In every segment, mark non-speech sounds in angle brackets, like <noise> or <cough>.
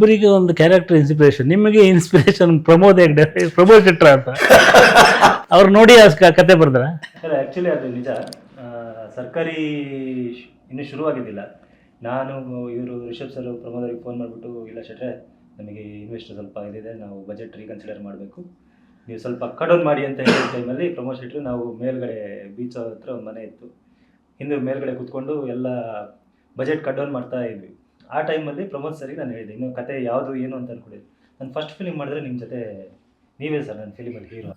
ಇಬ್ಬರಿಗೆ ಒಂದು character inspiration ನಿಮಗೆ ಇನ್ಸ್ಪಿರೇಷನ್ ಪ್ರಮೋದ್ ಹೆಗ್ಡೆ, ಪ್ರಮೋದ್ ಶೆಟ್ರ ಅಂತ. ಅವ್ರು ನೋಡಿ ಆ ಕತೆ ಬರ್ದ್ರ ಆ್ಯಕ್ಚುಲಿ ಅದು ನಿಜ. ಸರ್ಕಾರಿ ಶ್- ಇನ್ನೂ ಶುರುವಾಗಿದ್ದಿಲ್ಲ. ನಾನು, ಇವರು ರಿಷಬ್ ಸರ್ ಪ್ರಮೋದ್ ಅವ್ರಿಗೆ ಫೋನ್ ಮಾಡಿಬಿಟ್ಟು, ಇಲ್ಲ ಶೆಟ್ರೆ, ನಮಗೆ ಇನ್ವೆಸ್ಟ್ ಸ್ವಲ್ಪ ಇದಿದೆ, ನಾವು ಬಜೆಟ್ ರೀಕನ್ಸಿಡರ್ ಮಾಡಬೇಕು. ನೀವು ಸ್ವಲ್ಪ ಕಡೌನ್ ಮಾಡಿ ಅಂತ ಹೇಳಿದ ಟೈಮಲ್ಲಿ ಪ್ರಮೋದ್ ಶೆಟ್ರು ನಾವು ಮೇಲ್ಗಡೆ ಬೀಚ್ ಹತ್ರ ಒಂದು ಮನೆ ಇತ್ತು. ಹಿಂದೆ ಮೇಲ್ಗಡೆ ಕೂತ್ಕೊಂಡು ಎಲ್ಲ ಬಜೆಟ್ ಕಟ್ ಡೌನ್ ಮಾಡ್ತಾ ಇದ್ವಿ. ಆ ಟೈಮಲ್ಲಿ ಪ್ರಮೋದ್ ಸರಿಗೆ ನಾನು ಹೇಳಿದೆ ಇನ್ನು ಕತೆ ಯಾವುದು ಏನು ಅಂತ ಅನ್ಕೊಂಡಿದ್ದೆ. ನಾನು ಫಸ್ಟ್ ಫಿಲಿಮ್ ಮಾಡಿದ್ರೆ ನಿಮ್ಮ ಜೊತೆ ನೀವೇ ಸರ್ ನನ್ನ ಫಿಲಿಮಲ್ಲಿ ಹೀರೋ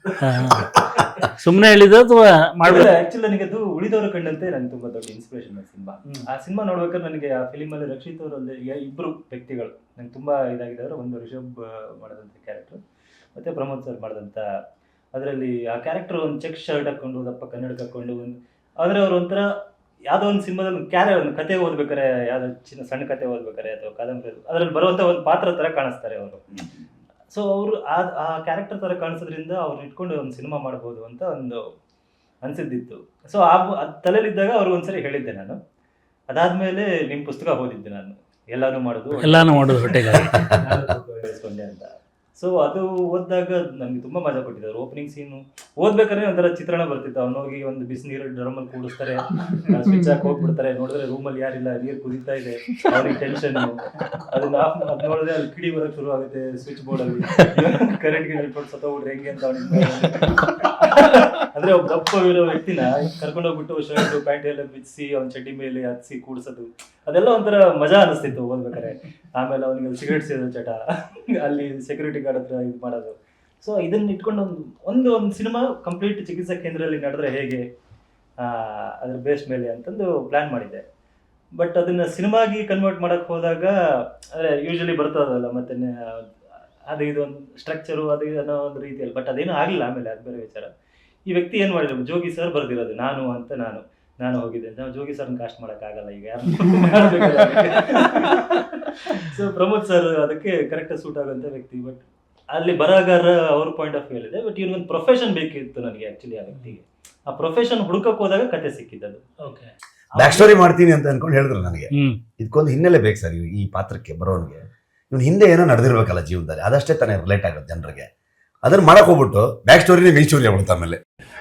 ಸುಮ್ಮನೆ ಹೇಳಿದ ಅಥವಾ ಮಾಡಿದ್ರೆ ಆ್ಯಕ್ಚುಲಿ ನನಗೆ ಅದು ಉಳಿದವರ ಕಂಡಂತೆ ನನಗೆ ತುಂಬಾ ದೊಡ್ಡ ಇನ್ಸ್ಪಿರೇಷನ್ ಸಿನಿಮಾ. ಆ ಸಿನಿಮಾ ನೋಡ್ಬೇಕಾದ್ರೆ ನನಗೆ ಆ ಫಿಲಿಮಲ್ಲಿ ರಕ್ಷಿತ್ ಅವರಲ್ಲಿ ಇಬ್ಬರು ವ್ಯಕ್ತಿಗಳು ನಂಗೆ ತುಂಬಾ ಅವರು ಒಂದು ರಿಷಬ್ ಆ, ಮಾಡಿದಂಥ ಕ್ಯಾರೆಕ್ಟರ್ ಮತ್ತೆ ಪ್ರಮೋದ್ ಸರ್ ಮಾಡಿದಂಥ ಅದರಲ್ಲಿ ಆ ಕ್ಯಾರೆಕ್ಟರ್ ಒಂದು ಚೆಕ್ ಶರ್ಟ್ ಹಾಕೊಂಡು ದಪ್ಪ ಕನ್ನಡಕ್ಕೆ ಹಾಕೊಂಡು ಒಂದು ಆದರೆ ಅವ್ರು ಒಂಥರ ಯಾವ್ದೋ ಒಂದು ಸಿನಿಮಾದಲ್ಲಿ ಒಂದು ಕ್ಯಾರೆ ಒಂದು ಕತೆ ಓದ್ಬೇಕಾರೆ ಯಾವ್ದು ಚಿನ್ನ ಸಣ್ಣ ಕತೆ ಓದ್ಬೇಕಾರೆ ಅಥವಾ ಕಾದಂಬರಿ ಅದ್ರಲ್ಲಿ ಬರುವಂತ ಒಂದು ಪಾತ್ರ ತರ ಕಾಣಿಸ್ತಾರೆ ಅವರು. ಸೊ ಅವರು ಆ ಆ ಕ್ಯಾರೆಕ್ಟರ್ ತರ ಕಾಣಿಸೋದ್ರಿಂದ ಅವ್ರು ಇಟ್ಕೊಂಡು ಒಂದು ಸಿನಿಮಾ ಮಾಡ್ಬೋದು ಅಂತ ಒಂದು ಅನ್ಸಿದ್ದಿತ್ತು. ಸೊ ಆ ತಲೆಲಿದ್ದಾಗ ತಲೆಯಲ್ಲಿದ್ದಾಗ ಅವ್ರು ಒಂದ್ಸರಿ ಹೇಳಿದ್ದೆ ನಾನು. ಅದಾದ್ಮೇಲೆ ನಿಮ್ ಪುಸ್ತಕ ಓದಿದ್ದೆ ನಾನು. ಎಲ್ಲಾನು ಮಾಡುದು ಎಲ್ಲಾನು ಮಾಡುದು ಹೊಟ್ಟೆಗೆ <laughs> ಅಂತ. ಸೊ ಅದು ಓದಿದಾಗ ನನಗೆ ತುಂಬಾ ಮಜಾ ಕೊಟ್ಟಿದ್ದಾರೆ. ಓಪನಿಂಗ್ ಸೀನು ಓದ್ಬೇಕಾದ್ರೆ ಒಂಥರ ಚಿತ್ರಣ ಬರ್ತಿತ್ತು. ಅವ್ನು ಹೋಗಿ ಒಂದು ಬಿಸಿನೀರು ಡ್ರಮಲ್ಲಿ ಕೂಡಿಸ್ತಾರೆ. ಸ್ವಿಚ್ ಹಾಕಿ ಹೋಗ್ಬಿಡ್ತಾರೆ. ನೋಡಿದ್ರೆ ರೂಮಲ್ಲಿ ಯಾರಿಲ್ಲ. ನೀರು ಕುದೀತಾ ಇದೆ. ಅವ್ರಿಗೆ ಟೆನ್ಷನ್ ಅದನ್ನ ಆಫ್ ಅದು ನೋಡಿದ್ರೆ ಅಲ್ಲಿ ಕಿಡಿ ಬರೋಕ್ಕೆ ಶುರು ಆಗುತ್ತೆ ಸ್ವಿಚ್ ಬೋರ್ಡ್ ಅಲ್ಲಿ. <laughs> ಕರೆಂಟ್ಗೆ ನಿಲ್ಕೊಂಡು ಸತ್ತೋಗ್ಬಿಟ್ರೆ ಹೆಂಗೆ ಅಂತ ಅವ್ನಿಗೆ ಅಂದ್ರೆ ಒಬ್ಬ ದಪ್ಪ ಇರೋ ವ್ಯಕ್ತಿನ ಕರ್ಕೊಂಡು ಹೋಗ್ಬಿಟ್ಟು ಶರ್ಟ್ ಪ್ಯಾಂಟ್ ಎಲ್ಲ ಬಿಚ್ಚಿ ಅವ್ನ ಚಡ್ಡಿ ಮೇಲೆ ಹತ್ಸಿ, ಕೂಡ್ಸೋದು. ಅದೆಲ್ಲ ಒಂಥರ ಮಜಾ ಅನಿಸ್ತಿತ್ತು ಓದ್ಬೇಕಾರೆ ಆಮೇಲೆ ಅವನಿಗೆ ಸಿಗರೇಟ್ ಸೇದೋ ಚಟ. ಅಲ್ಲಿ ಸೆಕ್ಯೂರಿಟಿ ಗಾರ್ಡ್ ಹತ್ರ ಇದು ಮಾಡೋದು. ಸೊ ಇದನ್ನ ಇಟ್ಕೊಂಡು ಒಂದು ಒಂದು ಒಂದು ಸಿನಿಮಾ ಕಂಪ್ಲೀಟ್ ಚಿಕಿತ್ಸಾ ಕೇಂದ್ರದಲ್ಲಿ ನಡೆದ್ರೆ ಹೇಗೆ? ಅದ್ರ ಬೇಸ್ ಮೇಲೆ ಅಂತಂದು ಪ್ಲಾನ್ ಮಾಡಿದ್ದೆ. ಬಟ್ ಅದನ್ನ ಸಿನಿಮಾಗಿ ಕನ್ವರ್ಟ್ ಮಾಡಕ್ ಹೋದಾಗ ಅಂದ್ರೆ ಯೂಶಲಿ ಬರ್ತದಲ್ಲ ಮತ್ತೆ, ಅದು ಇದು ಒಂದು ಸ್ಟ್ರಕ್ಚರು ಅದು ಅನ್ನೋ ಒಂದು ರೀತಿಯಲ್ಲಿ. ಬಟ್ ಅದೇನು ಆಗಲಿಲ್ಲ ಆಮೇಲೆ, ಅದು ಬೇರೆ ವಿಚಾರ. ಈ ವ್ಯಕ್ತಿ ಏನು ಮಾಡಿದ್ರು? ಜೋಗಿ ಸರ್ ಬರ್ದಿರೋದು ನಾನು ಅಂತ ನಾನು ನಾನು ಹೋಗಿದ್ದೆ ಅಂತ. ಜೋಗಿ ಸರ್ನ ಕಾಸ್ಟ್ ಆಗಲ್ಲ ಈಗ ಸೊ <laughs> ಪ್ರಮೋದ್ ಸರ್ ಅದಕ್ಕೆ ಕರೆಕ್ಟ್ ಸೂಟ್ ಆಗುವಂತ ವ್ಯಕ್ತಿ ಬಟ್ ಅಲ್ಲಿ ಬರಹಗಾರ ಅವ್ರ ಪಾಯಿಂಟ್ ಆಫ್ ವ್ಯೂ ಇದೆ ಬಟ್ ಇವ್ರಿಗೊಂದು ಪ್ರೊಫೆಷನ್ ಬೇಕಿತ್ತು ನನಗೆ ಆಕ್ಚುಲಿ ಆ ವ್ಯಕ್ತಿಗೆ. ಆ ಪ್ರೊಫೆಷನ್ ಹುಡುಕಕ್ಕೆ ಹೋದಾಗ ಕತೆ ಸಿಕ್ಕಿದ್ದದು. ಓಕೆ ಬ್ಯಾಕ್ ಸ್ಟೋರಿ ಮಾಡ್ತೀನಿ ಅಂತ ಅನ್ಕೊಂಡು ಹೇಳಿದ್ರು ನನಗೆ. ಇದಕ್ಕೊಂದು ಹಿನ್ನೆಲೆ ಬೇಕು ಸರ್ ಈ- ಈ ಪಾತ್ರಕ್ಕೆ ಬರೋನಿಗೆ. ಇವ್ನ ಹಿಂದೆ ಏನೋ ನಡೆದಿರ್ಬೇಕಲ್ಲ ಜೀವನದಲ್ಲಿ ಅದಷ್ಟೇ ತಾನೇ ರಿಲೇಟ್ ಆಗೋದು ಜನರಿಗೆ. ಅದನ್ನ ಮಾಡಕ್ ಹೋಗ್ಬಿಟ್ಟು ಬ್ಯಾಕ್ ಸ್ಟೋರಿನೇ ಮೇನ್ ಸ್ಟೋರಿ ಆಗ್ಬಿಡುತ್ತೆ ಆಮೇಲೆ.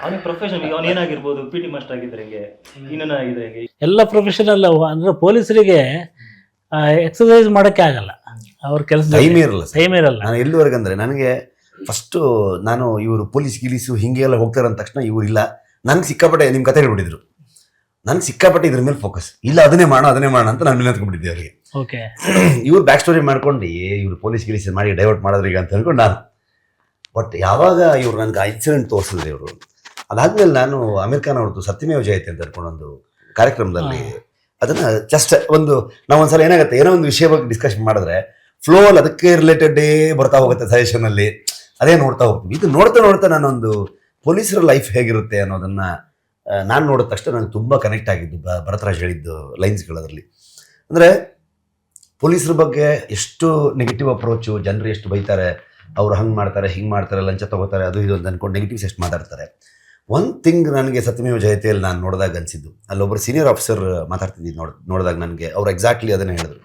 ಎಲ್ಲ ಪ್ರೊಫೆಷನ್ ಅಲ್ಲ ಅವ್ನು ಏನಾಗಿರ್ಬೋದು ಪಿ ಟಿ ಮಾಸ್ಟರ್ ಆಗಿದ್ರೆ ಹೆಂಗೆ? ಇನ್ನೇನ ಆಗಿದ್ರೆ ಹೆಂಗೆ? ಎಲ್ಲ ಪ್ರೊಫೆಷನಲ್ ಅಂದ್ರೆ ಪೊಲೀಸರಿಗೆ ಎಕ್ಸಸೈಸ್ ಮಾಡಕ್ಕೆ ಆಗಲ್ಲ. ಅವ್ರ ಕೆಲಸ ಟೈಮ್ ಇರಲ್ಲ ಟೈಮ್ ಇರಲ್ಲ. ನಾನು ಎಲ್ಲಿವರೆಗೆ ಅಂದ್ರೆ ನನಗೆ ಫಸ್ಟು ನಾನು ಇವರು ಪೊಲೀಸ್ ಗಿಲೀಸು ಹಿಂಗೆ ಎಲ್ಲ ಹೋಗ್ತಾರೆ ಅಂದ ತಕ್ಷಣ ಇವ್ರು ಇಲ್ಲ. ನನ್ಗೆ ಸಿಕ್ಕಾಪಟ್ಟೆ ನಿಮ್ಮ ಕತೆ ಹೇಳ್ಬಿಟ್ಟಿದ್ರು. ನನಗೆ ಸಿಕ್ಕಾಪಟ್ಟೆ ಇದ್ರ ಮೇಲೆ ಫೋಕಸ್ ಇಲ್ಲ ಅದನ್ನೇ ಮಾಡೋ ಅದನ್ನೇ ಮಾಡೋ ಅಂತ ನಾನು ನಿಂತ್ಕೊಂಡ್ಬಿಟ್ಟಿದ್ದೆ ಅವರಿಗೆ. ಓಕೆ ಇವ್ರು ಬ್ಯಾಕ್ ಸ್ಟೋರಿ ಮಾಡ್ಕೊಂಡು ಏ ಇವ್ರು ಪೊಲೀಸ್ ಗಿಲೀಸ್ ಮಾಡಿ ಡೈವರ್ಟ್ ಮಾಡಿದ್ರು ಈಗ ಅಂತ ಹೇಳ್ಕೊಂಡು ನಾನು. ಬಟ್ ಯಾವಾಗ ಇವರು ನನಗೆ ಆ ಇನ್ಸಿಡೆಂಟ್ ತೋರಿಸಿದ್ರು ಇವರು ಅದಾದ್ಮೇಲೆ ನಾನು ಅಮೀರ್ ಖಾನ್ ಅವ್ರದ್ದು ಸತ್ಯಮೇವ ಜಯತೆ ಅಂತ ಹೇಳ್ಕೊಂಡು ಒಂದು ಕಾರ್ಯಕ್ರಮದಲ್ಲಿ ಅದನ್ನ ಜಸ್ಟ್ ಒಂದು ನಾವು ಒಂದ್ಸಲ ಏನಾಗುತ್ತೆ ಏನೋ ಒಂದು ವಿಷಯ ಬಗ್ಗೆ ಡಿಸ್ಕಷನ್ ಮಾಡಿದ್ರೆ ಫ್ಲೋ ಅಲ್ಲಿ ಅದಕ್ಕೆ ರಿಲೇಟೆಡೇ ಬರ್ತಾ ಹೋಗುತ್ತೆ ಸಜೆಷನಲ್ಲಿ ಅದೇ ನೋಡ್ತಾ ಹೋಗ್ತೀವಿ. ಇದು ನೋಡ್ತಾ ನೋಡ್ತಾ ನಾನೊಂದು ಪೊಲೀಸರ ಲೈಫ್ ಹೇಗಿರುತ್ತೆ ಅನ್ನೋದನ್ನ ನಾನು ನೋಡಿದ ತಕ್ಷಣ ನನಗೆ ತುಂಬ ಕನೆಕ್ಟ್ ಆಗಿದ್ದು ಭರತರಾಜ್ ಹೇಳಿದ್ದು ಲೈನ್ಸ್ಗಳದರಲ್ಲಿ ಅಂದರೆ ಪೊಲೀಸರ ಬಗ್ಗೆ ಎಷ್ಟು ನೆಗೆಟಿವ್ ಅಪ್ರೋಚು ಜನರು ಎಷ್ಟು ಬೈತಾರೆ ಅವ್ರು ಹಂಗೆ ಮಾಡ್ತಾರೆ ಹಿಂಗೆ ಮಾಡ್ತಾರೆ ಲಂಚ ತಗೋತಾರೆ ಅದು ಇದು ಅಂತ ಅಂದ್ಕೊಂಡು ನೆಗೆಟಿವ್ಸ್ ಎಷ್ಟು ಮಾತಾಡ್ತಾರೆ. ಒಂದು ಥಿಂಗ್ ನನಗೆ ಸತ್ಯಮೇವ ಜಯತೆಯಲ್ಲಿ ನಾನು ನೋಡಿದಾಗ ಅನಿಸಿದ್ದು ಅಲ್ಲೊಬ್ಬರು ಸೀನಿಯರ್ ಆಫೀಸರ್ ಮಾತಾಡ್ತಿದ್ದು ನೋಡ್ ನೋಡಿದಾಗ ನನಗೆ ಅವ್ರು ಎಕ್ಸಾಕ್ಟ್ಲಿ ಅದನ್ನೇ ಹೇಳಿದ್ರು.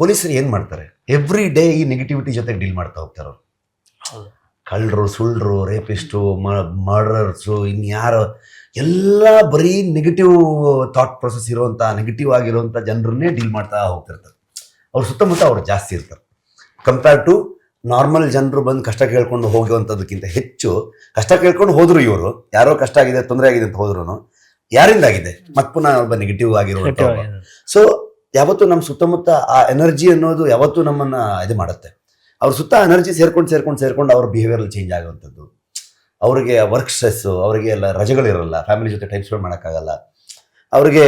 ಪೊಲೀಸರು ಏನು ಮಾಡ್ತಾರೆ? ಎವ್ರಿ ಡೇ ಈ ನೆಗೆಟಿವಿಟಿ ಜೊತೆ ಡೀಲ್ ಮಾಡ್ತಾ ಹೋಗ್ತಾರೆ ಅವರು. ಕಳ್ಳರು ಸುಳ್ಳರು ರೇಪಿಸ್ಟು ಮರ್ಡರ್ಸು ಇನ್ಯಾರು ಎಲ್ಲ ಬರೀ ನೆಗೆಟಿವ್ ಥಾಟ್ ಪ್ರೊಸೆಸ್ ಇರುವಂಥ ನೆಗೆಟಿವ್ ಆಗಿರುವಂಥ ಜನರನ್ನೇ ಡೀಲ್ ಮಾಡ್ತಾ ಹೋಗ್ತಿರ್ತಾರೆ. ಅವ್ರ ಸುತ್ತಮುತ್ತ ಅವ್ರು ಜಾಸ್ತಿ ಇರ್ತಾರೆ. ಕಂಪೇರ್ ಟು ನಾರ್ಮಲ್ ಜನರು ಬಂದು ಕಷ್ಟ ಕೇಳ್ಕೊಂಡು ಹೋಗುವಂಥದ್ದಕ್ಕಿಂತ ಹೆಚ್ಚು ಕಷ್ಟ ಕೇಳ್ಕೊಂಡು ಹೋದ್ರು ಇವರು. ಯಾರೋ ಕಷ್ಟ ಆಗಿದೆ ತೊಂದರೆ ಆಗಿದೆ ಅಂತ ಹೋದ್ರು ಯಾರಿಂದ ಆಗಿದೆ ಮತ್ತೆ ಪುನಃ ಒಬ್ಬ. ನೆಗೆಟಿವ್ ಆಗಿರುವಂಥ ಸೊ ಯಾವತ್ತು ನಮ್ಮ ಸುತ್ತಮುತ್ತ ಆ ಎನರ್ಜಿ ಅನ್ನೋದು ಯಾವತ್ತೂ ನಮ್ಮನ್ನ ಇದು ಮಾಡುತ್ತೆ. ಅವ್ರ ಸುತ್ತ ಎನರ್ಜಿ ಸೇರ್ಕೊಂಡು ಸೇರ್ಕೊಂಡು ಸೇರ್ಕೊಂಡು ಅವ್ರ ಬಿಹೇವಿಯರ್ ಚೇಂಜ್ ಆಗುವಂಥದ್ದು. ಅವ್ರಿಗೆ ವರ್ಕ್ ಸ್ಟ್ರೆಸ್ ಅವರಿಗೆ ಎಲ್ಲ ರಜೆಗಳಿರಲ್ಲ ಫ್ಯಾಮಿಲಿ ಜೊತೆ ಟೈಮ್ ಸ್ಪೆಂಡ್ ಮಾಡೋಕ್ಕಾಗಲ್ಲ. ಅವ್ರಿಗೆ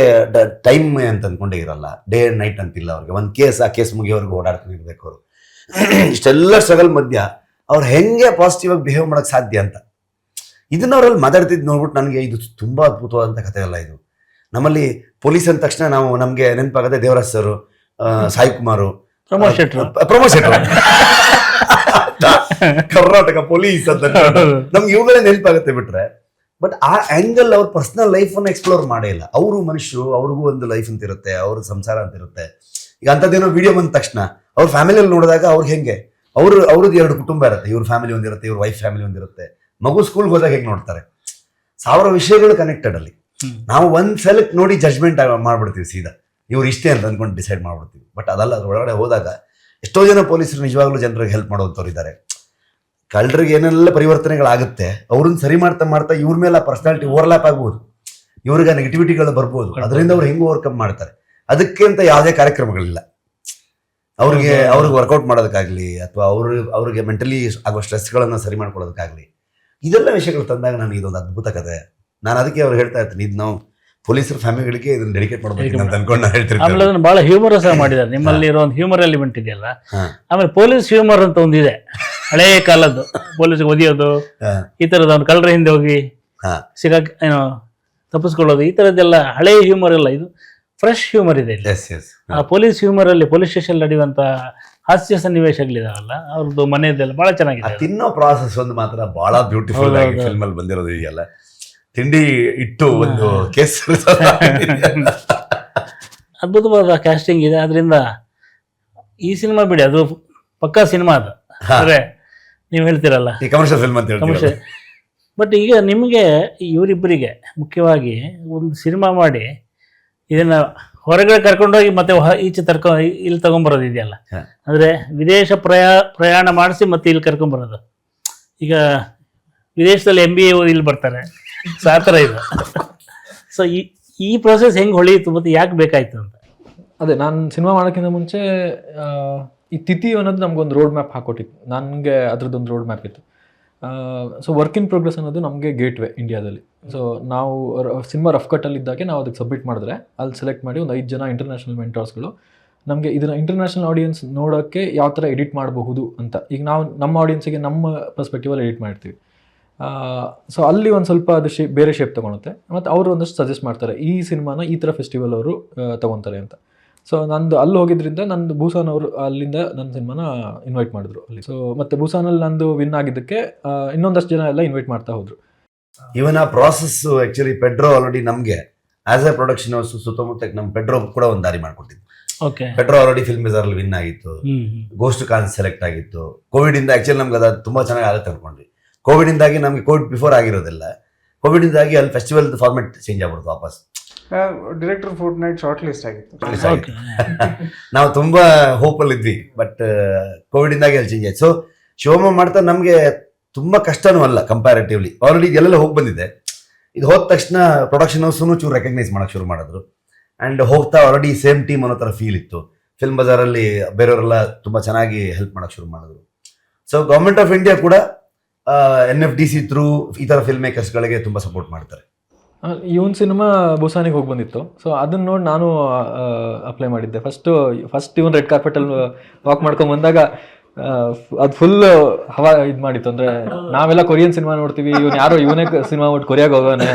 ಟೈಮ್ ಅಂತ ಅಂದ್ಕೊಂಡೇ ಇರಲ್ಲ. ಡೇ ಆ್ಯಂಡ್ ನೈಟ್ ಅಂತಿಲ್ಲ ಅವ್ರಿಗೆ. ಒಂದು ಕೇಸ್ ಆ ಕೇಸ್ ಮುಗಿಯೋರ್ಗೆ ಓಡಾಡ್ತಾನೆ ಇರಬೇಕು ಅವರು. <clears throat> ಇಷ್ಟೆಲ್ಲ ಸ್ಟ್ರಗಲ್ ಮಧ್ಯ ಅವ್ರು ಹೆಂಗೆ ಪಾಸಿಟಿವ್ ಆಗಿ ಬಿಹೇವ್ ಮಾಡೋಕ್ಕೆ ಸಾಧ್ಯ ಅಂತ. ಇದನ್ನ ಅವ್ರಲ್ಲಿ ಮಾತಾಡ್ತಿದ್ದು ನೋಡ್ಬಿಟ್ಟು ನನಗೆ ಇದು ತುಂಬಾ ಅದ್ಭುತವಾದಂಥ ಕಥೆ ಅಲ್ಲ ಇದು. ನಮ್ಮಲ್ಲಿ ಪೊಲೀಸ್ ಅಂದ ತಕ್ಷಣ ನಾವು ನಮಗೆ ನೆನಪಾಗದೆ ದೇವರಾಜ್ ಸರ್ ಸಾಯಿ ಕುಮಾರು ಪ್ರಮೋದ್ ಶೆಟ್ರು. ಪ್ರಮೋದ್ ಶೆಟ್ರು. ಕರ್ನಾಟಕ ಪೊಲೀಸ್ ಅಂತ ನಮ್ಗೆ ಇವುಗಳೇ ನೆನಪಾಗುತ್ತೆ ಬಿಟ್ರೆ. ಬಟ್ ಆ ಆಂಗಲ್ ಅವ್ರ ಪರ್ಸನಲ್ ಲೈಫ್ ಅನ್ನ ಎಕ್ಸ್ಪ್ಲೋರ್ ಮಾಡೇ ಇಲ್ಲ. ಅವರು ಮನುಷ್ಯರು ಅವ್ರಿಗೂ ಒಂದು ಲೈಫ್ ಅಂತ ಇರುತ್ತೆ ಅವ್ರ ಸಂಸಾರ ಅಂತ ಇರುತ್ತೆ ಈಗ ಅಂಥದ್ದೇನೋ ವಿಡಿಯೋ ಬಂದ ತಕ್ಷಣ ಅವ್ರ ಫ್ಯಾಮಿಲಿಯಲ್ಲಿ ನೋಡಿದಾಗ ಅವ್ರಿಗೆ ಹೆಂಗೆ? ಅವರು ಅವ್ರದ್ದು ಎರಡು ಕುಟುಂಬ ಇರುತ್ತೆ. ಇವ್ರ ಫ್ಯಾಮಿಲಿ ಒಂದಿರುತ್ತೆ ಇವ್ರ ವೈಫ್ ಫ್ಯಾಮಿಲಿ ಒಂದಿರುತ್ತೆ ಮಗು ಸ್ಕೂಲ್ಗೆ ಹೋದಾಗ ಹೆಂಗೆ ನೋಡ್ತಾರೆ? ಸಾವಿರ ವಿಷಯಗಳು ಕನೆಕ್ಟೆಡ್ ಅಲ್ಲಿ. ನಾವು ಒಂದ್ ಸೆಲೆಕ್ಟ್ ನೋಡಿ ಜಜ್ಮೆಂಟ್ ಮಾಡ್ಬಿಡ್ತೀವಿ ಸೀದಾ. ಇವ್ರು ಇಷ್ಟೇ ಅಂತ ಅಂದ್ಕೊಂಡು ಡಿಸೈಡ್ ಮಾಡ್ಬಿಡ್ತೀವಿ. ಬಟ್ ಅದಲ್ಲ ಅದ್ರ ಒಳಗಡೆ ಹೋದಾಗ ಎಷ್ಟೋ ಜನ ಪೊಲೀಸರು ನಿಜವಾಗ್ಲೂ ಜನರಿಗೆ ಹೆಲ್ಪ್ ಮಾಡುವಂಥವ್ರು ಇದ್ದಾರೆ ಕಳ್ಳರಿಗೆ ಏನೆಲ್ಲ ಪರಿವರ್ತನೆಗಳಾಗುತ್ತೆ ಅವ್ರನ್ನ ಸರಿ ಮಾಡ್ತಾ ಮಾಡ್ತಾ ಇವ್ರ ಮೇಲೆ ಪರ್ಸನಾಲಿಟಿ ಓವರ್ಲ್ಯಾಪ್ ಆಗ್ಬೋದು. ಇವ್ರಿಗೆ ನೆಗೆಟಿವಿಟಿಗಳು ಬರ್ಬೋದು. ಅದರಿಂದ ಅವ್ರು ಹೆಂಗೆ ಓವರ್ಕಮ್ ಮಾಡ್ತಾರೆ? ಅದಕ್ಕೆ ಅಂತ ಯಾವುದೇ ಕಾರ್ಯಕ್ರಮಗಳಿಲ್ಲ. ಅವ್ರಿಗೆ. ಅವ್ರಿಗೆ ವರ್ಕೌಟ್ ಮಾಡೋದಕ್ಕಾಗ್ಲಿ ಅಥವಾ ಅವ್ರ ಅವ್ರಿಗೆ ಮೆಂಟಲಿ ಆಗೋ ಸ್ಟ್ರೆಸ್ಗಳನ್ನು ಸರಿ ಮಾಡ್ಕೊಳ್ಳೋದಕ್ಕಾಗಲಿ ಇದೆಲ್ಲ ವಿಷಯಗಳು ತಂದಾಗ ನನಗೆ ಇದೊಂದು ಅದ್ಭುತ ಕತೆ ನಾನು ಅದಕ್ಕೆ ಅವ್ರು ಹೇಳ್ತಾ ಇರ್ತೀನಿ ಇದು ನಾವು ಪೊಲೀಸರ ಫ್ಯಾಮಿಲಿಗಳಿಗೆ ಇದನ್ನ ಡೆಡಿಕೇಟ್ ಮಾಡಬೇಕು ಅಂತ ಅನ್ಕೊಂಡು ನಾನು ಆಮೇಲೆ ಹೇಳ್ತಿರ್ತೀನಿ ಅದನ್ನ ಬಹಳ ಹ್ಯೂಮರಸ್ ಆಗಿ ಮಾಡಿದ್ದಾರೆ ನಿಮ್ಮಲ್ಲಿ ಇರೋ ಒಂದು ಹ್ಯೂಮರ್ ಎಲಿಮೆಂಟ್ ಇದೆಯಲ್ಲ. ಆಮೇಲೆ ಪೊಲೀಸ್ ಹ್ಯೂಮರ್ ಅಂತ ಒಂದಿದೆ ಹಳೆ ಕಾಲದ್ದು. ಪೊಲೀಸ್ ಒದಿಯೋದು ಈ ತರದ ಒಂದು ಕಳ್ಳರ ಹಿಂದೆ ಹೋಗಿ ಸಿಗಕ್ಕೆ ಸಿಗಾಕ್ ಏನೋ ತಪ್ಪಿಸ್ಕೊಳ್ಳೋದು ಈ ತರದ್ದೆಲ್ಲ ಹಳೆ ಹ್ಯೂಮರ್ ಎಲ್ಲ. ಇದು ಫ್ರೆಶ್ ಹ್ಯೂಮರ್ ಇದೆ ಎಸ್ ಎಸ್ ಆ ಪೊಲೀಸ್ ಹ್ಯೂಮರ್ ಅಲ್ಲಿ ಪೊಲೀಸ್ ಸ್ಟೇಷನ್ ನಡೆಯುವಂತ ಹಾಸ್ಯ ಸನ್ನಿವೇಶಗಳಿದಾವಲ್ಲ ಅವ್ರದ್ದು ಮನೆಯದೆಲ್ಲ ಬಹಳ ಚೆನ್ನಾಗಿದೆ. ತಿನ್ನೋ ಪ್ರಾಸೆಸ್ ಒಂದು ಮಾತ್ರ ಬಹಳ ಬ್ಯೂಟಿಫುಲ್ ಆಗಿ. ಫಿಲ್ಮ್ ಅಲ್ಲಿ ಬಂದಿರೋದು ಇದೆಯಲ್ಲ ತಿಂಡಿ ಇಟ್ಟು ಒಂದು ಕೇಸ್ <laughs> ಅದ್ಭುತವಾದ ಕ್ಯಾಸ್ಟಿಂಗ್ ಇದೆ. ಅದರಿಂದ ಈ ಸಿನಿಮಾ ಬಿಡಿ ಅದು ಪಕ್ಕಾ ಸಿನಿಮಾ ಅದು. ಅಂದ್ರೆ ನೀವು ಹೇಳ್ತೀರಲ್ಲ. ಕಮರ್ಷಿಯಲ್ ಫಿಲ್ಮ್ ಅಂತ ಕಮರ್ಷಿಯಲ್ ಬಟ್ ಈಗ ನಿಮಗೆ ಇವರಿಬ್ಬರಿಗೆ ಮುಖ್ಯವಾಗಿ ಒಂದು ಸಿನಿಮಾ ಮಾಡಿ ಇದನ್ನ ಹೊರಗಡೆ ಕರ್ಕೊಂಡೋಗಿ ಮತ್ತೆ ಈಚೆ ತರ್ಕೊ ಇಲ್ಲಿ ತಗೊಂಬರೋದು ಇದೆಯಲ್ಲ. ಹ. ಅಂದ್ರೆ ವಿದೇಶ ಪ್ರಯಾ ಪ್ರಯಾಣ ಮಾಡಿಸಿ ಮತ್ತೆ ಇಲ್ಲಿ ಕರ್ಕೊಂಬರೋದು. ಈಗ ವಿದೇಶದಲ್ಲಿ ಎಂ ಬಿ ಎ ಇಲ್ಲಿ ಬರ್ತಾರೆ. ಸೊ ಆ ಥರ ಇದು. <laughs> ಸೊ ಈ ಈ ಪ್ರೊಸೆಸ್ ಹೆಂಗೆ ಹೊಳೆಯಿತು ಮತ್ತೆ ಯಾಕೆ ಬೇಕಾಯಿತು ಅಂತ? ಅದೇ ನಾನು ಸಿನಿಮಾ ಮಾಡೋಕ್ಕಿಂತ ಮುಂಚೆ ಆ, ಈ ತಿಥಿ ಅನ್ನೋದು ನಮ್ಗೊಂದು ರೋಡ್ ಮ್ಯಾಪ್ ಹಾಕೊಟ್ಟಿತ್ತು. ನನಗೆ ಅದ್ರದ್ದೊಂದು ರೋಡ್ ಮ್ಯಾಪ್ ಇತ್ತು. ಸೊ ವರ್ಕ್ ಇನ್ ಪ್ರೋಗ್ರೆಸ್ ಅನ್ನೋದು ನಮಗೆ ಗೇಟ್ ವೇ ಇಂಡಿಯಾದಲ್ಲಿ. ಸೊ ನಾವು ಸಿನಿಮಾ ರಫ್ ಕಟ್ಟಲ್ಲಿ ಇದ್ದಾಗೆ ನಾವು ಅದಕ್ಕೆ ಸಬ್ಮಿಟ್ ಮಾಡಿದ್ರೆ ಅಲ್ಲಿ ಸೆಲೆಕ್ಟ್ ಮಾಡಿ ಒಂದು ಐದು ಜನ ಇಂಟರ್ನ್ಯಾಷನಲ್ ಮೆಂಟರ್ಸ್ಗಳು ನಮಗೆ ಇದನ್ನು ಇಂಟರ್ನ್ಯಾಷನಲ್ ಆಡಿಯನ್ಸ್ ನೋಡೋಕ್ಕೆ ಯಾವ ಥರ ಎಡಿಟ್ ಮಾಡಬಹುದು ಅಂತ. ಈಗ ನಾವು ನಮ್ಮ ಆಡಿಯನ್ಸಿಗೆ ನಮ್ಮ ಪರ್ಸ್ಪೆಕ್ಟಿವಲ್ಲಿ ಎಡಿಟ್ ಮಾಡ್ತೀವಿ. ಸೊ ಅಲ್ಲಿ ಒಂದು ಸ್ವಲ್ಪ ಅದು ಶೇಪ್ ಬೇರೆ ಶೇಪ್ ತೊಗೊಳುತ್ತೆ. ಮತ್ತು ಅವರು ಒಂದಷ್ಟು ಸಜೆಸ್ಟ್ ಮಾಡ್ತಾರೆ ಈ ಸಿನಿಮಾನ ಈ ಥರ ಫೆಸ್ಟಿವಲ್ ಅವರು ತೊಗೊತಾರೆ ಅಂತ. ಸೊ ನಂದು ಅಲ್ಲಿ ಹೋಗಿದ್ರಿಂದ ನಂದು ಭೂಸಾನ್ ಅವರು ಅಲ್ಲಿಂದ ನನ್ನ ಸಿನಿಮಾನ ಇನ್ವೈಟ್ ಮಾಡಿದ್ರು ಅಲ್ಲಿ. ಸೊ ಮತ್ತೆ ಬೂಸಾನಲ್ಲಿ ನಂದು ವಿನ್ ಆಗಿದ್ದಕ್ಕೆ ಇನ್ನೊಂದಷ್ಟು ಜನ ಎಲ್ಲ ಇನ್ವೈಟ್ ಮಾಡ್ತಾ ಹೋದ್ರು. ಇವನ್ ಆ ಪ್ರಾಸೆಸ್ ಆಕ್ಚುಲಿ ಪೆಡ್ರೋ ಆಲ್ರೆಡಿ ನಮಗೆ ಆಸ್ ಎ ಪ್ರೊಡಕ್ಷನ್ ಹೌಸ್ ಸುತ್ತಮುತ್ತ ನಮ್ ಪೆಡ್ರೋ ಕೂಡ ಒಂದು ದಾರಿ ಮಾಡ್ಕೊಟ್ಟಿದ್ವಿ okay Pedro already film bazaar ಅಲ್ಲಿ ವಿನ್ ಆಗಿತ್ತು. ಗೋಸ್ಟ್ ಕಾನ್ ಸೆಲೆಕ್ಟ್ ಆಗಿತ್ತು. ಕೋವಿಡ್ ಇಂದ ಆಕ್ಚುಲಿ ನಮ್ಗೆ ಅದು ತುಂಬಾ ಚೆನ್ನಾಗಿ ಆಗುತ್ತೆ ಅನ್ಕೊಂಡ್ವಿ. ಕೋವಿಡ್ ಇಂದಾಗಿ ನಮ್ಗೆ ಕೋವಿಡ್ ಬಿಫೋರ್ ಆಗಿರೋದಿಲ್ಲ. ಕೋವಿಡ್ ಇಂದಾಗಿ ಅಲ್ಲಿ ಫೆಸ್ಟಿವಲ್ ಫಾರ್ಮೆಟ್ ಚೇಂಜ್ ಆಗ್ಬಿಡ್ತು ವಾಪಸ್. Director fortnight short list ಆಗಿತ್ತು. <laughs> ನಾವು ತುಂಬಾ ಹೋಪಲ್ಲಿ ಅಲ್ಲಿ ಇದ್ವಿ ಬಟ್ ಕೋವಿಡ್ ಇಂದಾಗಿ ಅಲ್ಲಿ ಚೇಂಜ್ ಆಯ್ತು. ಸೊ ಶಿವಮೊಗ್ಗ ಮಾಡ್ತಾ ನಮ್ಗೆ ತುಂಬಾ ಕಷ್ಟನೂ ಅಲ್ಲ ಕಂಪ್ಯಾರಿಟಿವ್ಲಿ ಆಲ್ರೆಡಿ ಇದೆಲ್ಲ ಹೋಗಿ ಬಂದಿದೆ ಇದು ಹೋದ ತಕ್ಷಣ ಪ್ರೊಡಕ್ಷನ್ ಹೌಸ್ನು ಚೂರು ರೆಕಗ್ನೈಸ್ ಮಾಡಕ್ ಶುರು ಮಾಡಿದ್ರು. ಅಂಡ್ ಹೋಗ್ತಾ ಆಲ್ರೆಡಿ ಸೇಮ್ ಟೀಮ್ ಅನ್ನೋ ತರ ಫೀಲ್ ಇತ್ತು. ಫಿಲ್ಮ್ ಬಜಾರಲ್ಲಿ ಬೇರೆಯವರೆಲ್ಲ ತುಂಬಾ ಚೆನ್ನಾಗಿ ಹೆಲ್ಪ್ ಮಾಡಕ್ ಶುರು ಮಾಡಿದ್ರು. ಸೊ ಗೌರ್ಮೆಂಟ್ ಆಫ್ ಇಂಡಿಯಾ ಕೂಡ N F D C through ಈ ತರ ಫಿಲ್ಮ್ ಮೇಕರ್ಸ್ಗಳಿಗೆ ತುಂಬಾ ಸಪೋರ್ಟ್ ಮಾಡ್ತಾರೆ. ಇವನ್ ಸಿನಿಮಾ ಬುಸಾನಿಗೆ ಹೋಗಿ ಬಂದಿತ್ತು. ಸೊ ಅದನ್ನ ನೋಡಿ ನಾನು ಅಪ್ಲೈ ಮಾಡಿದ್ದೆ. ಫಸ್ಟು ಫಸ್ಟ್ ಇವನ್ ರೆಡ್ ಕಾರ್ಪೆಟಲ್ಲಿ ವಾಕ್ ಮಾಡ್ಕೊಂಡು ಬಂದಾಗ ಅದು ಫುಲ್ ಹವಾ ಇದು ಮಾಡಿತ್ತು. ಅಂದ್ರೆ ನಾವೆಲ್ಲ ಕೊರಿಯನ್ ಸಿನಿಮಾ ನೋಡ್ತೀವಿ, ಇವನ್ ಯಾರೋ ಇವನೇ ಸಿನಿಮಾ ಬಿಟ್ಟು ಕೊರಿಯಾಗ ಹೋಗೋಣ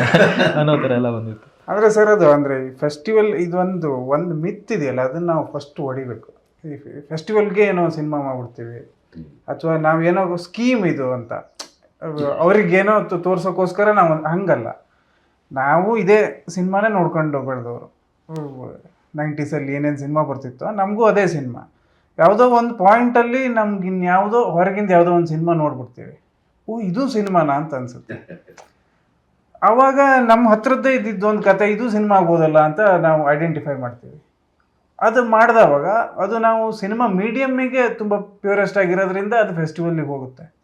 ಅನ್ನೋ ಥರ ಎಲ್ಲ ಬಂದಿತ್ತು. ಅಂದ್ರೆ ಸರ್ ಅದು ಅಂದ್ರೆ ಫೆಸ್ಟಿವಲ್ ಇದೊಂದು, ಒಂದು ಮಿತ್ ಇದೆಯಲ್ಲ, ಅದನ್ನ ನಾವು ಫಸ್ಟ್ ಹೊಡಿಬೇಕು. ಈ ಫೆಸ್ಟಿವಲ್ಗೆ ಏನೋ ಸಿನಿಮಾ ಮಾಡ್ಬಿಡ್ತೀವಿ. ಅಥವಾ ನಾವೇನೋ ಸ್ಕೀಮ್ ಇದು ಅಂತ. ಅವ್ರಿಗೇನೋ ತೋರ್ಸೋಕೋಸ್ಕರ ನಾವು ಹಂಗಲ್ಲ. ನಾವು ಇದೇ ಸಿನಿಮಾನೇ ನೋಡ್ಕೊಂಡು ಬೆಳೆದವರು ನೈಂಟೀಸಲ್ಲಿ ಏನೇನು ಸಿನಿಮಾ ಬರ್ತಿತ್ತೋ ನಮಗೂ ಅದೇ ಸಿನಿಮಾ. ಯಾವುದೋ ಒಂದು ಪಾಯಿಂಟಲ್ಲಿ ನಮ್ಗೆ ಇನ್ಯಾವುದೋ ಹೊರಗಿಂದ ಯಾವುದೋ ಒಂದು ಸಿನಿಮಾ ನೋಡ್ಬಿಡ್ತೀವಿ. ಓ ಇದು ಸಿನಿಮಾನ ಅಂತ ಅನ್ಸುತ್ತೆ. ಆವಾಗ ನಮ್ಮ ಹತ್ರದ್ದೇ ಇದ್ದಿದ್ದು ಒಂದು ಕತೆ ಇದು ಸಿನಿಮಾ ಆಗ್ಬೋದಲ್ಲ ಅಂತ ನಾವು ಐಡೆಂಟಿಫೈ ಮಾಡ್ತೀವಿ. ಅದು ಮಾಡಿದವಾಗ ಅದು ನಾವು ಸಿನಿಮಾ ಮೀಡಿಯಮ್ಮಿಗೆ ತುಂಬ ಪ್ಯೂರೆಸ್ಟ್ ಆಗಿರೋದ್ರಿಂದ ಅದು ಫೆಸ್ಟಿವಲ್ಲಿಗೆ ಹೋಗುತ್ತೆ.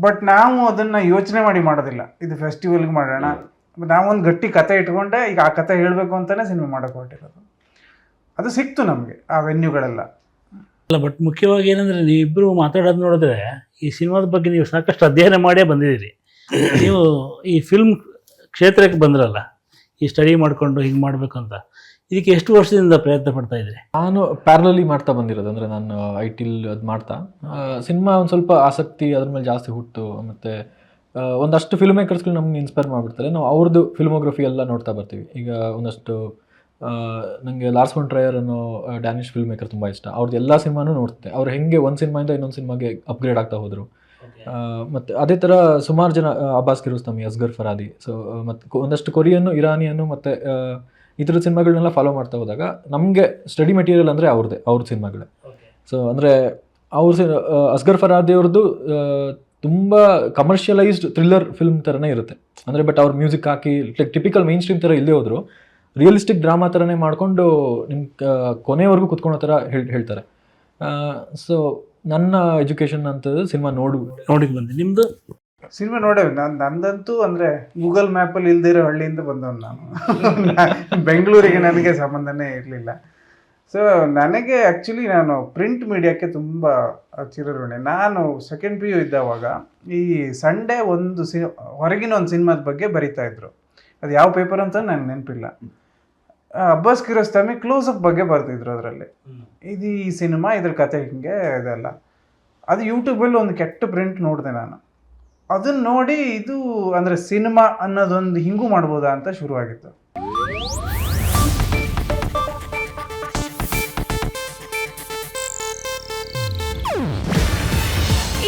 ಬಟ್ ನಾವು ಅದನ್ನು ಯೋಚನೆ ಮಾಡಿ ಮಾಡೋದಿಲ್ಲ. ಇದು ಫೆಸ್ಟಿವಲ್ಗೆ ಮಾಡೋಣ. ನಾವೊಂದು ಗಟ್ಟಿ ಕತೆ ಇಟ್ಕೊಂಡೆ ಈಗ ಆ ಕತೆ ಹೇಳಬೇಕು ಅಂತಲೇ ಸಿನಿಮಾ ಮಾಡೋಕೆ ಹೊರಟಿರೋದು. ಅದು ಸಿಕ್ತು ನಮಗೆ ಆ ವೆನ್ಯೂಗಳೆಲ್ಲ ಅಲ್ಲ ಬಟ್ ಮುಖ್ಯವಾಗಿ ಏನಂದ್ರೆ ನೀವಿಬ್ಬರು ಮಾತಾಡೋದು ನೋಡಿದ್ರೆ ಈ ಸಿನಿಮಾದ ಬಗ್ಗೆ ನೀವು ಸಾಕಷ್ಟು ಅಧ್ಯಯನ ಮಾಡೇ ಬಂದಿದ್ದೀರಿ. <coughs> ನೀವು ಈ ಫಿಲ್ಮ್ ಕ್ಷೇತ್ರಕ್ಕೆ ಬಂದ್ರಲ್ಲ ಈ ಸ್ಟಡಿ ಮಾಡಿಕೊಂಡು ಹಿಂಗೆ ಮಾಡಬೇಕು ಅಂತ ಇದಕ್ಕೆ ಎಷ್ಟು ವರ್ಷದಿಂದ ಪ್ರಯತ್ನ ಪಡ್ತಾ ಇದ್ರಿ? ನಾನು ಪ್ಯಾರಲಲ್ಲಿ ಮಾಡ್ತಾ ಬಂದಿರೋದು ಅಂದರೆ ನಾನು ಐ ಟಿಲ್ ಅದು ಮಾಡ್ತಾ. ಸಿನಿಮಾ ಒಂದು ಸ್ವಲ್ಪ ಆಸಕ್ತಿ ಅದ್ರ ಮೇಲೆ ಜಾಸ್ತಿ ಹುಟ್ಟು ಮತ್ತು ಒಂದಷ್ಟು ಫಿಲ್ಮ್ ಮೇಕರ್ಸ್ಗಳು ನಮ್ಗೆ ಇನ್ಸ್ಪೈರ್ ಮಾಡಿಬಿಡ್ತಾರೆ. ನಾವು ಅವ್ರದ್ದು ಫಿಲ್ಮೋಗ್ರಫಿ ಎಲ್ಲ ನೋಡ್ತಾ ಬರ್ತೀವಿ. ಈಗ ಒಂದಷ್ಟು ನನಗೆ ಲಾರ್ಸ್ ಒನ್ ಟ್ರಯರ್ ಅನ್ನೋ ಡ್ಯಾನಿಷ್ ಫಿಲ್ಮ್ ಮೇಕರ್ ತುಂಬ ಇಷ್ಟ. ಅವ್ರದ್ದು ಎಲ್ಲ ಸಿನಿಮಾನೂ ನೋಡ್ತೆ ಅವ್ರು ಹೆಂಗೆ ಒಂದು ಸಿನಿಮಾಯಿಂದ ಇನ್ನೊಂದು ಸಿನಿಮಾಗೆ ಅಪ್ಗ್ರೇಡ್ ಆಗ್ತಾ ಹೋದರು. ಮತ್ತು ಅದೇ ಥರ ಸುಮಾರು ಜನ Abbas Kiarostami Asghar Farhadi so ಮತ್ತು ಒಂದಷ್ಟು ಕೊರಿಯನ್ನು ಇರಾನಿಯನ್ನು ಮತ್ತು ಈ ಥರದ ಸಿನಿಮಾಗಳನ್ನೆಲ್ಲ ಫಾಲೋ ಮಾಡ್ತಾ ಹೋದಾಗ ನಮಗೆ ಸ್ಟಡಿ ಮೆಟೀರಿಯಲ್ ಅಂದರೆ ಅವ್ರದ್ದೇ ಅವ್ರ ಸಿನಿಮಾಗಳೇ. ಸೊ ಅಂದರೆ ಅವ್ರ ಸಿ ಅಸ್ಗರ್ ಫರಾದಿ ಅವ್ರದ್ದು ತುಂಬ ಕಮರ್ಷಿಯಲೈಸ್ಡ್ ಥ್ರಿಲ್ಲರ್ ಫಿಲ್ಮ್ ಥರನೇ ಇರುತ್ತೆ. ಅಂದರೆ ಬಟ್ ಅವ್ರ ಮ್ಯೂಸಿಕ್ ಹಾಕಿ ಲೈಕ್ ಟಿಪಿಕಲ್ ಮೈನ್ ಸ್ಟ್ರೀಮ್ ಥರ ಇಲ್ಲೇ ಹೋದ್ರು ರಿಯಲಿಸ್ಟಿಕ್ ಡ್ರಾಮಾ ಥರನೇ ಮಾಡಿಕೊಂಡು ನಿಮ್ಮ ಕೊನೆವರೆಗೂ ಕುತ್ಕೊಳೋ ಥರ ಹೇಳಿ ಹೇಳ್ತಾರೆ. ಸೊ ನನ್ನ ಎಜುಕೇಷನ್ ಅಂತದ್ದು ಸಿನಿಮಾ ನೋಡಿ ನೋಡಿ ಬಂದೆ. ನಿಮ್ಮದು ಸಿನಿಮಾ ನೋಡೇವಿ. ನಾನು <laughs> ನಂದಂತೂ ಅಂದರೆ ಗೂಗಲ್ ಮ್ಯಾಪಲ್ಲಿ ಇಲ್ದಿರೋ ಹಳ್ಳಿಯಿಂದ ಬಂದವನು ನಾನು. ಬೆಂಗಳೂರಿಗೆ ನನಗೆ ಸಂಬಂಧನೇ ಇರಲಿಲ್ಲ. ಸೊ ನನಗೆ ಆ್ಯಕ್ಚುಲಿ ನಾನು ಪ್ರಿಂಟ್ ಮೀಡಿಯಾಕ್ಕೆ ತುಂಬ ಚಿರಋಣೆ. ನಾನು ಸೆಕೆಂಡ್ ಪಿ ಯು ಇದ್ದಾವಾಗ ಈ ಸಂಡೇ ಒಂದು ಸಿ ಹೊರಗಿನ ಒಂದು ಸಿನಿಮಾದ ಬಗ್ಗೆ ಬರಿತಾ ಇದ್ರು. ಅದು ಯಾವ ಪೇಪರ್ ಅಂತ ನನಗೆ ನೆನಪಿಲ್ಲ. ಅಬ್ಬಾಸ್ ಕಿರೋಸ್ತಮಿ ಕ್ಲೋಸ್ ಅಪ್ ಬಗ್ಗೆ ಬರ್ತಿದ್ರು ಅದರಲ್ಲಿ. ಇದು ಈ ಸಿನಿಮಾ ಇದ್ರ ಕತೆ ಹಿಂಗೆ ಇದೆಲ್ಲ. ಅದು ಯೂಟ್ಯೂಬಲ್ಲಿ ಒಂದು ಕೆಟ್ಟ ಪ್ರಿಂಟ್ ನೋಡಿದೆ ನಾನು. ಅದನ್ನ ನೋಡಿ ಇದು ಅಂದರೆ ಸಿನಿಮಾ ಅನ್ನೋದೊಂದು ಹಿಂಗೂ ಮಾಡ್ಬೋದಾ ಅಂತ ಶುರುವಾಗಿತ್ತು.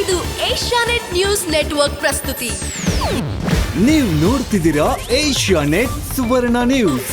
ಇದು ಏಷ್ಯಾನೆಟ್ ನ್ಯೂಸ್ ನೆಟ್ವರ್ಕ್ ಪ್ರಸ್ತುತಿ. ನೀವು ನೋಡ್ತಿದ್ದೀರಾ ಏಷ್ಯಾ ನೆಟ್ ಸುವರ್ಣ ನ್ಯೂಸ್.